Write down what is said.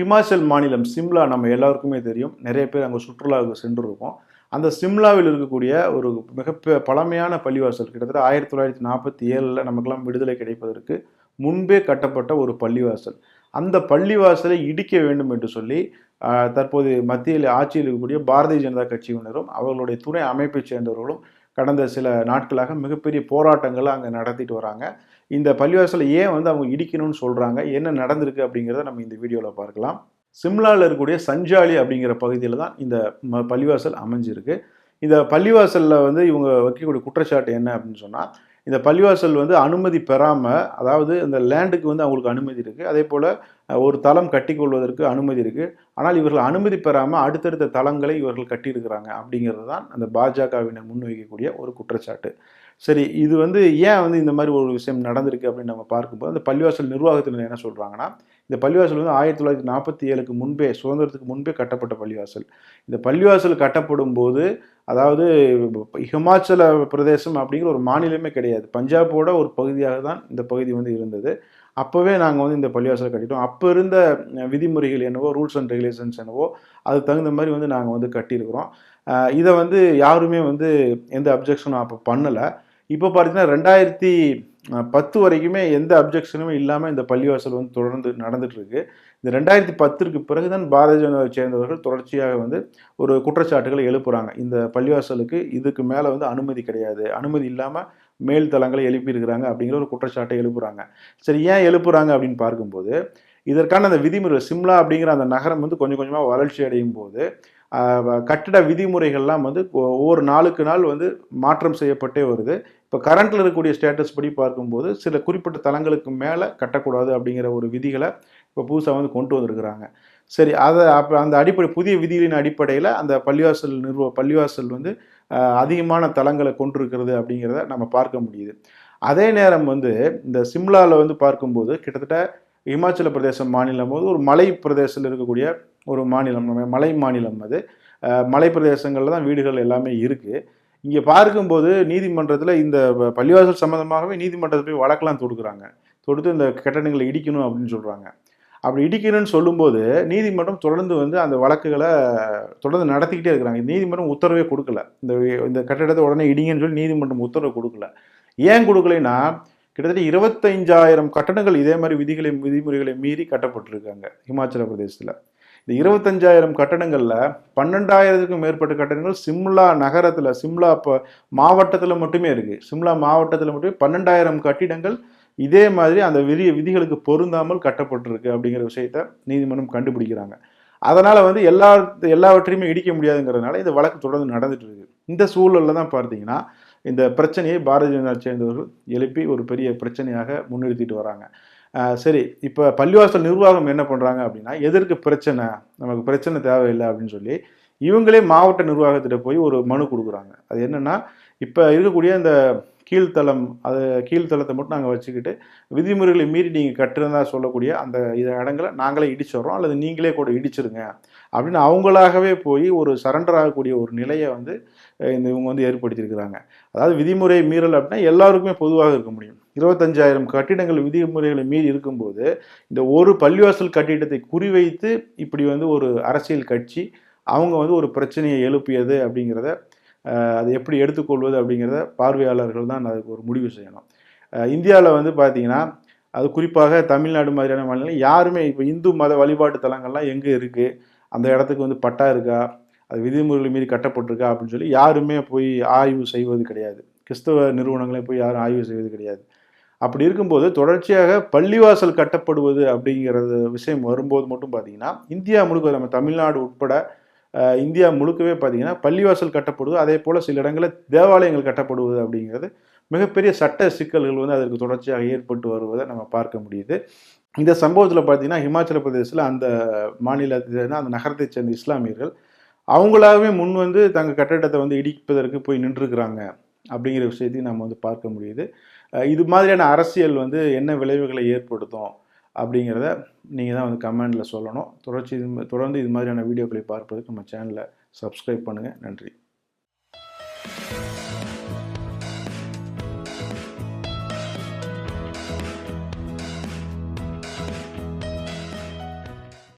ஹிமாச்சல் மாநிலம் சிம்லா நம்ம எல்லாருக்குமே தெரியும். நிறைய பேர் அங்கே சுற்றுலாவுக்கு சென்றிருக்கோம். அந்த சிம்லாவில் இருக்கக்கூடிய ஒரு மிக பழமையான பள்ளிவாசல் கிட்டத்தட்ட ஆயிரத்தி தொள்ளாயிரத்தி நாற்பத்தி ஏழில் நமக்கெல்லாம் விடுதலை கிடைப்பதற்கு முன்பே கட்டப்பட்ட ஒரு பள்ளிவாசல். அந்த பள்ளிவாசலை இடிக்க வேண்டும் என்று சொல்லி தற்போது மத்தியில் ஆட்சியில் இருக்கக்கூடிய பாரதிய ஜனதா கட்சியினரும் அவர்களுடைய துணை அமைப்பைச் சேர்ந்தவர்களும் கடந்த சில நாட்களாக மிகப்பெரிய போராட்டங்களை அங்கே நடத்திட்டு வராங்க. இந்த பள்ளிவாசலை ஏன் வந்து அவங்க இடிக்கணும்னு சொல்கிறாங்க என்ன நடந்திருக்கு அப்படிங்கிறத நம்ம இந்த வீடியோவில் பார்க்கலாம். சிம்லாவில் இருக்கக்கூடிய சஞ்சாலி அப்படிங்கிற பகுதியில் தான் இந்த ம- பள்ளிவாசல் அமைஞ்சிருக்கு. இந்த பள்ளிவாசலில் வந்து இவங்க வைக்கக்கூடிய குற்றச்சாட்டு என்ன அப்படின்னு சொன்னால் இந்த பள்ளிவாசல் வந்து அனுமதி பெறாமல் அதாவது இந்த லேண்டுக்கு வந்து அவங்களுக்கு அனுமதி இருக்குது அதே போல் ஒரு தளம் கட்டிக்கொள்வதற்கு அனுமதி இருக்குது ஆனால் இவர்கள் அனுமதி பெறாமல் அடுத்தடுத்த தளங்களை இவர்கள் கட்டியிருக்கிறாங்க அப்படிங்கிறது தான் அந்த பாஜகவினர் முன்வைக்கக்கூடிய ஒரு குற்றச்சாட்டு சரி இது வந்து ஏன் வந்து இந்த மாதிரி ஒரு விஷயம் நடந்திருக்கு அப்படின்னு நம்ம பார்க்கும்போது அந்த பள்ளிவாசல் நிர்வாகத்தினர் என்ன சொல்கிறாங்கன்னா இந்த பள்ளிவாசல் வந்து ஆயிரத்தி தொள்ளாயிரத்தி நாற்பத்தி ஏழுக்கு முன்பே சுதந்திரத்துக்கு முன்பே கட்டப்பட்ட பள்ளிவாசல் இந்த பள்ளிவாசல் கட்டப்படும் போது அதாவது ஹிமாச்சல பிரதேசம் அப்படிங்கிற ஒரு மாநிலமே கிடையாது பஞ்சாபோட ஒரு பகுதியாக தான் இந்த பகுதி வந்து இருந்தது அப்போவே நாங்கள் வந்து இந்த பள்ளிவாசலை கட்டிட்டோம். அப்போ இருந்த விதிமுறைகள் என்னவோ ரூல்ஸ் அண்ட் ரெகுலேஷன்ஸ் என்னவோ அதுக்கு தகுந்த மாதிரி வந்து நாங்கள் வந்து கட்டியிருக்கிறோம். இதை வந்து யாருமே வந்து எந்த அப்ஜெக்ஷனும் அப்போ பண்ணலை. இப்போ பார்த்தீங்கன்னா ரெண்டாயிரத்தி பத்து வரைக்குமே எந்த அப்ஜெக்ஷனுமே இல்லாமல் இந்த பள்ளிவாசல் வந்து தொடர்ந்து நடந்துகிட்ருக்கு. இந்த ரெண்டாயிரத்தி பத்திற்கு பிறகுதான் பாரதிய ஜனதாவை சேர்ந்தவர்கள் தொடர்ச்சியாக வந்து ஒரு குற்றச்சாட்டுகளை எழுப்புறாங்க. இந்த பள்ளிவாசலுக்கு இதுக்கு மேலே வந்து அனுமதி கிடையாது. அனுமதி இல்லாமல் மேல் தளங்களை எழுப்பியிருக்கிறாங்க அப்படிங்கிற ஒரு குற்றச்சாட்டை எழுப்புறாங்க. சரி ஏன் எழுப்புறாங்க அப்படின்னு பார்க்கும்போது இதற்கான அந்த விதிமுறை சிம்லா அப்படிங்கிற அந்த நகரம் வந்து கொஞ்சம் கொஞ்சமாக வளர்ச்சி அடையும் போது கட்டிட விதிமுறைகள்லாம் வந்து ஒவ்வொரு நாளுக்கு நாள் வந்து மாற்றம் செய்யப்பட்டே வருது. இப்போ கரண்ட்டில் இருக்கக்கூடிய ஸ்டேட்டஸ் படி பார்க்கும்போது சில குறிப்பிட்ட தளங்களுக்கு மேலே கட்டக்கூடாது அப்படிங்கிற ஒரு விதிகளை இப்போ புதுசாக வந்து கொண்டு வந்திருக்கிறாங்க. சரி அதை அப்போ அந்த அடிப்படை புதிய விதிகளின் அடிப்படையில் அந்த பள்ளிவாசல் நிறுவ பள்ளிவாசல் வந்து அதிகமான தளங்களை கொண்டிருக்கிறது அப்படிங்கிறத நம்ம பார்க்க முடியுது. அதே நேரம் வந்து இந்த சிம்லாவில் வந்து பார்க்கும்போது கிட்டத்தட்ட இமாச்சல பிரதேசம் மாநிலம் போது ஒரு மலை பிரதேசத்தில் இருக்கக்கூடிய ஒரு மாநிலம் நம்ம மலை மாநிலம் அது. மலை பிரதேசங்களில் தான் வீடுகள் எல்லாமே இருக்குது இங்கே பார்க்கும்போது நீதிமன்றத்தில் இந்த பள்ளிவாசல் சம்மந்தமாகவே நீதிமன்றத்தில் போய் வழக்கெல்லாம் தொடுக்குறாங்க. தொடுத்து இந்த கட்டணங்களை இடிக்கணும் அப்படின்னு சொல்கிறாங்க அப்படி இடிக்கணும்னு சொல்லும்போது நீதிமன்றம் தொடர்ந்து வந்து அந்த வழக்குகளை தொடர்ந்து நடத்திக்கிட்டே இருக்கிறாங்க. நீதிமன்றம் உத்தரவே கொடுக்கல. இந்த இந்த கட்டிடத்தை உடனே இடிங்கன்னு சொல்லி நீதிமன்றம் உத்தரவு கொடுக்கல. ஏன் கொடுக்கலைன்னா கிட்டத்தட்ட இருபத்தைஞ்சாயிரம் கட்டணங்கள் இதே மாதிரி விதிகளை விதிமுறைகளை மீறி கட்டப்பட்டிருக்காங்க இமாச்சல பிரதேசத்தில். இந்த இருபத்தஞ்சாயிரம் கட்டடங்களில் பன்னெண்டாயிரத்துக்கும் மேற்பட்ட கட்டடங்கள் சிம்லா நகரத்தில் சிம்லா இப்போ மாவட்டத்தில் மட்டுமே இருக்குது சிம்லா மாவட்டத்தில் மட்டுமே பன்னெண்டாயிரம் கட்டிடங்கள் இதே மாதிரி அந்த விதி விதிகளுக்கு பொருந்தாமல் கட்டப்பட்டிருக்கு அப்படிங்கிற விஷயத்த நீதிமன்றம் கண்டுபிடிக்கிறாங்க. அதனால் வந்து எல்லா எல்லாவற்றையுமே இடிக்க முடியாதுங்கிறதுனால இந்த வழக்கு தொடர்ந்து நடந்துட்டு இருக்கு இந்த சூழலில் தான் பார்த்தீங்கன்னா இந்த பிரச்சனையை பாரதிய ஜனதா சேர்ந்தவர்கள் எழுப்பி ஒரு பெரிய பிரச்சனையாக முன்னிறுத்திட்டு வராங்க. சரி இப்போ பள்ளிவாசல் நிர்வாகம் என்ன பண்ணுறாங்க அப்படின்னா எதற்கு பிரச்சனை? நமக்கு பிரச்சனை தேவையில்லை அப்படின்னு சொல்லி இவங்களே மாவட்ட நிர்வாகத்திட்ட போய் ஒரு மனு கொடுக்குறாங்க. அது என்னென்னா இப்போ இருக்கக்கூடிய இந்த கீழ்த்தளம் அது கீழ்த்தளத்தை மட்டும் நாங்கள் வச்சுக்கிட்டு விதிமுறைகளை மீறி நீங்கள் கட்டுறதா சொல்லக்கூடிய அந்த இத இடங்களை நாங்களே இடிச்சிடுறோம் அல்லது நீங்களே கூட இடிச்சிருங்க அப்படின்னு அவங்களாகவே போய் ஒரு சரண்டர் ஆகக்கூடிய ஒரு நிலையை வந்து இந்த இவங்க வந்து ஏற்படுத்தியிருக்கிறாங்க. அதாவது விதிமுறை மீறல் அப்படின்னா எல்லாருக்குமே பொதுவாக இருக்க முடியும். இருபத்தஞ்சாயிரம் கட்டிடங்கள் விதிமுறைகளை மீறி இருக்கும்போது இந்த ஒரு பள்ளிவாசல் கட்டிடத்தை குறிவைத்து இப்படி வந்து ஒரு அரசியல் கட்சி அவங்க வந்து ஒரு பிரச்சனையை எழுப்பியது அப்படிங்கிறத அதை எப்படி எடுத்துக்கொள்வது அப்படிங்கிறத பார்வையாளர்கள் தான் அதுக்கு ஒரு முடிவு செய்யணும். இந்தியாவில் வந்து பார்த்தீங்கன்னா அது குறிப்பாக தமிழ்நாடு மாதிரியான மாநிலங்கள் யாருமே இப்போ இந்து மத வழிபாட்டு தலங்கள்லாம் எங்கே இருக்குது அந்த இடத்துக்கு வந்து பட்டா இருக்கா? அது விதிமுறைகளை மீறி கட்டப்பட்டிருக்கா? அப்படின்னு சொல்லி யாருமே போய் ஆய்வு செய்வது கிடையாது. கிறிஸ்தவ நிறுவனங்களே போய் யாரும் ஆய்வு செய்வது கிடையாது. அப்படி இருக்கும்போது தொடர்ச்சியாக பள்ளிவாசல் கட்டப்படுவது அப்படிங்கிறது விஷயம் வரும்போது மட்டும் பார்த்தீங்கன்னா இந்தியா முழுக்க நம்ம தமிழ்நாடு உட்பட இந்தியா முழுக்கவே பார்த்தீங்கன்னா பள்ளிவாசல் கட்டப்படுவது அதே போல் சில இடங்களில் தேவாலயங்கள் கட்டப்படுவது அப்படிங்கிறது மிகப்பெரிய சட்ட சிக்கல்கள் வந்து அதற்கு தொடர்ச்சியாக ஏற்பட்டு வருவதை நம்ம பார்க்க முடியுது. இந்த சம்பவத்தில் பார்த்தீங்கன்னா ஹிமாச்சல பிரதேசத்தில் அந்த மாநிலத்தை சேர்ந்த அந்த நகரத்தை சேர்ந்த இஸ்லாமியர்கள் அவங்களாகவே முன் வந்து தங்கள் கட்டடத்தை வந்து இடிப்பதற்கு போய் நின்றுருக்குறாங்க அப்படிங்கிற விஷயத்தையும் நம்ம வந்து பார்க்க முடியுது. இது மாதிரியான அரசியல் வந்து என்ன விளைவுகளை ஏற்படுத்தும்? அப்படிங்கிறத நீங்கள் தான் வந்து கமெண்டில் சொல்லணும். தொடர்ச்சி இது- தொடர்ந்து இது மாதிரியான வீடியோக்களை பார்ப்பதற்கு நம்ம சேனலை சப்ஸ்கிரைப் பண்ணுங்கள் நன்றி.